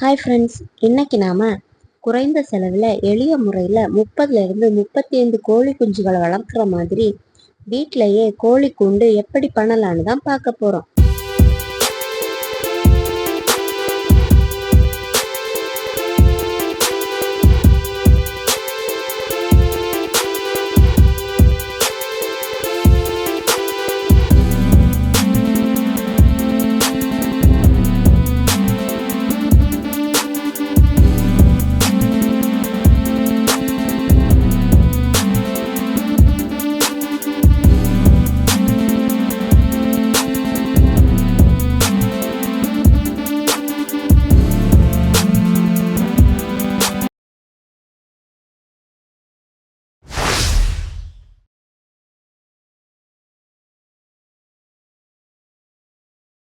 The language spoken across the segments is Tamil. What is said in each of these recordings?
ஹாய் ஃப்ரெண்ட்ஸ் இன்னைக்கு நாம குறைந்த செலவில் எளிய முறையில் முப்பதுலேருந்து முப்பத்தி ஐந்து கோழி குஞ்சுகளை வளர்க்குற மாதிரி வீட்டிலையே கோழி கூண்டு எப்படி பண்ணலான்னு தான் பார்க்க போகிறோம்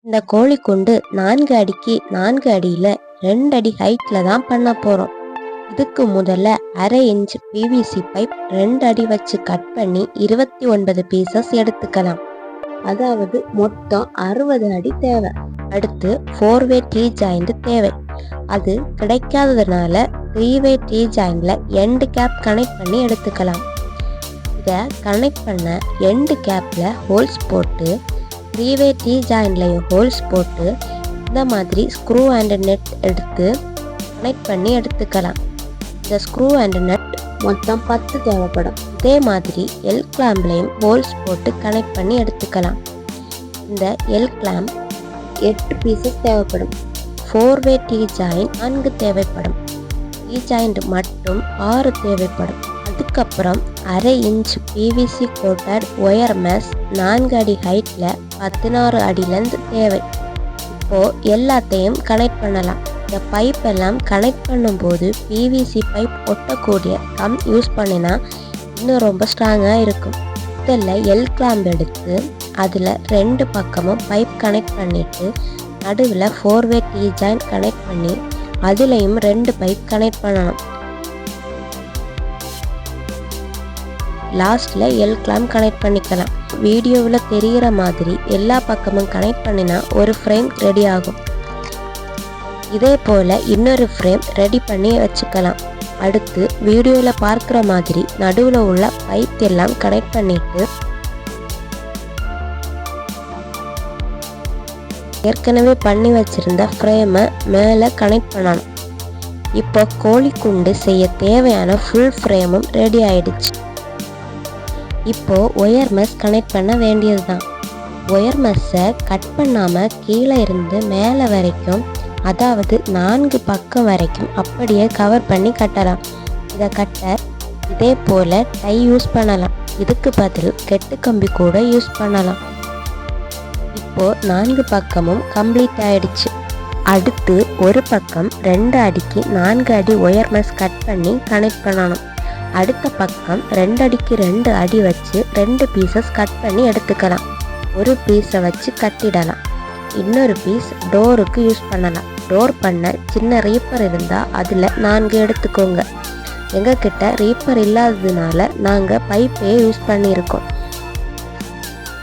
இந்த கோழி குண்டு நான்கு அடிக்கு நான்கு அடியில் ரெண்டு அடி ஹைட்டில் தான் பண்ண போகிறோம் இதுக்கு முதல்ல அரை இன்ச் பிவிசி பைப் ரெண்டு அடி வச்சு கட் பண்ணி இருபத்தி ஒன்பது பீசஸ் எடுத்துக்கலாம். அதாவது மொத்தம் அறுபது அடி தேவை. அடுத்து ஃபோர் வே டீ ஜாயிண்ட் தேவை. அது கிடைக்காததுனால த்ரீ வே டீ ஜாயிண்டில் எண்டு கேப் கனெக்ட் பண்ணி எடுத்துக்கலாம். இதை கனெக்ட் பண்ண எண்டு கேப்பில் ஹோல்ஸ் போட்டு த்ரீவே டீ ஜாயின்லையும் ஹோல்ஸ் போட்டு இந்த மாதிரி ஸ்க்ரூ அண்ட் நெட் எடுத்து கனெக்ட் பண்ணி எடுத்துக்கலாம். இந்த ஸ்க்ரூ அண்ட் நட் மொத்தம் பத்து தேவைப்படும். இதே மாதிரி எல் கிளாம்ப்லையும் ஹோல்ஸ் போட்டு கனெக்ட் பண்ணி எடுத்துக்கலாம். இந்த எல் கிளாம்ப் எட்டு பீசஸ் தேவைப்படும். ஃபோர் வே டீ ஜாயின் நான்கு தேவைப்படும். டீ ஜாயிண்ட் மட்டும் ஆறு தேவைப்படும். அதுக்கப்புறம் அரை inch PVC coated wire mesh நான்கு அடி ஹைட்டில் பதினாறு அடிலேருந்து தேவை. இப்போது எல்லாத்தையும் கனெக்ட் பண்ணலாம். இந்த பைப் எல்லாம் கனெக்ட் பண்ணும்போது பிவிசி பைப் ஒட்டக்கூடிய கம் யூஸ் பண்ணினா இன்னும் ரொம்ப ஸ்ட்ராங்காக இருக்கும். முதல்ல எல் கிளாம்ப் எடுத்து அதில் ரெண்டு பக்கமும் பைப் கனெக்ட் பண்ணிவிட்டு நடுவில் ஃபோர்வே டீ ஜாயின் கனெக்ட் பண்ணி அதுலேயும் ரெண்டு பைப் கனெக்ட் பண்ணணும். லாஸ்ட்டில் எல் கிளாம் கனெக்ட் பண்ணிக்கலாம். வீடியோவில் தெரிகிற மாதிரி எல்லா பக்கமும் கனெக்ட் பண்ணினா ஒரு ஃப்ரேம் ரெடி ஆகும். இதே போல் இன்னொரு ஃப்ரேம் ரெடி பண்ணி வச்சுக்கலாம். அடுத்து வீடியோவில் பார்க்குற மாதிரி நடுவில் உள்ள பைப் எல்லாம் கனெக்ட் பண்ணிட்டு ஏற்கனவே பண்ணி வச்சுருந்த ஃப்ரேமை மேலே கனெக்ட் பண்ணணும். இப்போ கோழி குண்டு செய்ய தேவையான ஃபுல் ஃப்ரேமும் ரெடி ஆயிடுச்சு. இப்போது ஒயர் மெஸ் கனெக்ட் பண்ண வேண்டியது தான் ஒயர் மெஸ்ஸை கட் பண்ணாமல் கீழே இருந்து மேலே வரைக்கும் அதாவது நான்கு பக்கம் வரைக்கும் அப்படியே கவர் பண்ணி கட்டலாம். இதை கட்ட இதே போல் டை யூஸ் பண்ணலாம். இதுக்கு பதில் கெட்டு கம்பி கூட யூஸ் பண்ணலாம். இப்போது நான்கு பக்கமும் கம்ப்ளீட் ஆயிடுச்சு. அடுத்து ஒரு பக்கம் ரெண்டு அடிக்கு நான்கு அடி ஒயர் மெஸ் கட் பண்ணி கனெக்ட் பண்ணணும். அடுத்த பக்கம் ரெண்டு அடிக்கு ரெண்டு அடி வச்சு ரெண்டு பீசஸ் கட் பண்ணி எடுத்துக்கலாம். ஒரு பீஸை வச்சு கட்டிடலாம். இன்னொரு பீஸ் டோருக்கு யூஸ் பண்ணலாம். டோர் பண்ண சின்ன ரீப்பர் இருந்தால் அதில் நான்கு எடுத்துக்கோங்க. எங்ககிட்ட ரீப்பர் இல்லாததுனால நாங்கள் பைப்பே யூஸ் பண்ணியிருக்கோம்.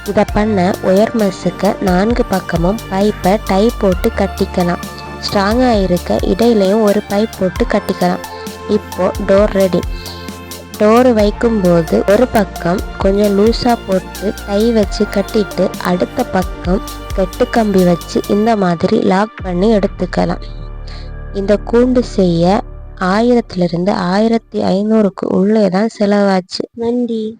இதை பண்ண ஒயர் மெஸ்ஸுக்கு நான்கு பக்கமும் பைப்பை டை போட்டு கட்டிக்கலாம். ஸ்ட்ராங்காக இருக்க இடையிலையும் ஒரு பைப் போட்டு கட்டிக்கலாம். இப்போது டோர் ரெடி டோர் வைக்கும்போது ஒரு பக்கம் கொஞ்சம் லூஸாக போட்டு கை வச்சு கட்டிட்டு அடுத்த பக்கம் கெட்டு கம்பி வச்சு இந்த மாதிரி லாக் பண்ணி எடுத்துக்கலாம். இந்த கூண்டு செய்ய ஆயிரத்துலேருந்து ஆயிரத்தி ஐநூறுக்கு உள்ளே தான் செலவாச்சு. நன்றி.